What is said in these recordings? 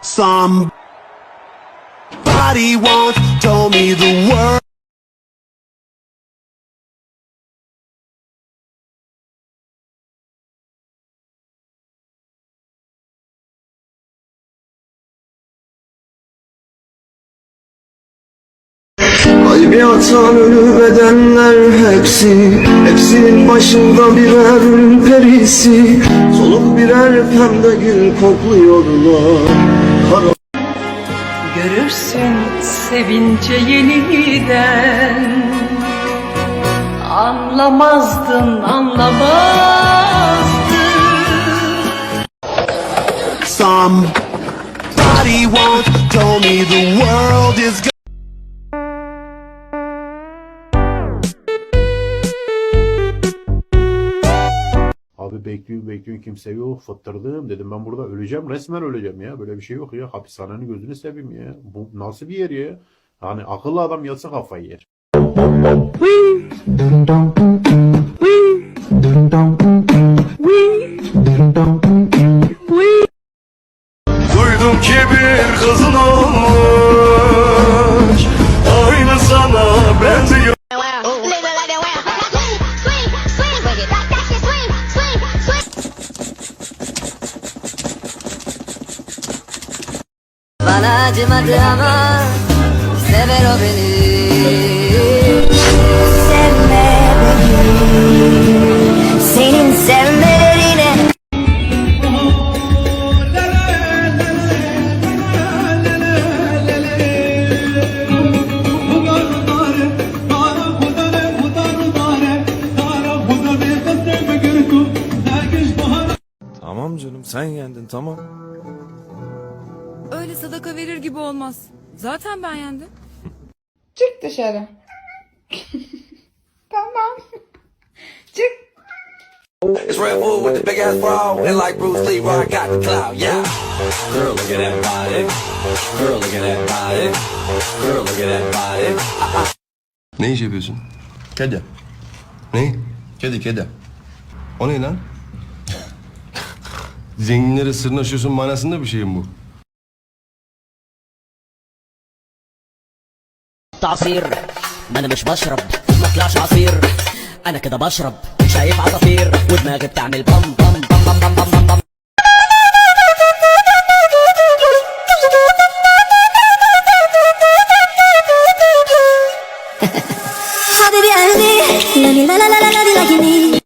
Somebody once told me the world. Kalbi atan ölü bedenler hepsi Hepsinin başında birer perisi. Soluk birer pembe gül kokluyorlar. Kara Görürsün sevince yeniden. Anlamazdın anlamazdın. Somebody once told me the world is Abi bekliyorum bekliyorum kimse yok fıttırdım. Dedim ben burada öleceğim resmen öleceğim ya böyle bir şey yok ya hapishanenin gözünü seveyim ya. Bu nasıl bir yer ya? Hani akıllı adam yatsa kafayı yer. Duydum ki bir kızın olmuş. Aynı sana benziyor acımadı ama sever o beni. Sevme beni. Senin sevmelerine. Tamam canım sen yendin tamam. Öyle sadaka verir gibi olmaz. Zaten ben yendim. Çık dışarı. tamam. Çık. It's Red Bull with the big ass bra, and like Bruce Lee, I got the clout, yeah. Girl, look at that body. Girl, look at that body. Girl, look at that body. Ne iş yapıyorsun? Kedi. Ne? Kedi kedi. O ne lan? Zenginlere sırnaşıyorsun manasında bir şey mi bu? حط عصير ما أنا مش بشرب ما طلعش عصير. أنا كده بشرب شايف عصافير. ودماغي بتعمل بام بام بام بام بام بام, بام, بام. حبيبي أهلي. لا لا لا لا لا لكني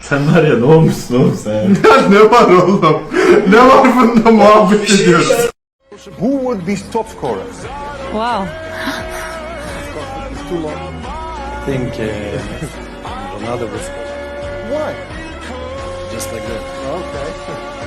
Sen var ya ne olmuşsun oğlum sen? ya ne var oğlum? Ne var bunda muhabbet ediyoruz. Who would be top scorer? Wow I think uh, Ronaldo was Why? just like that. Okay.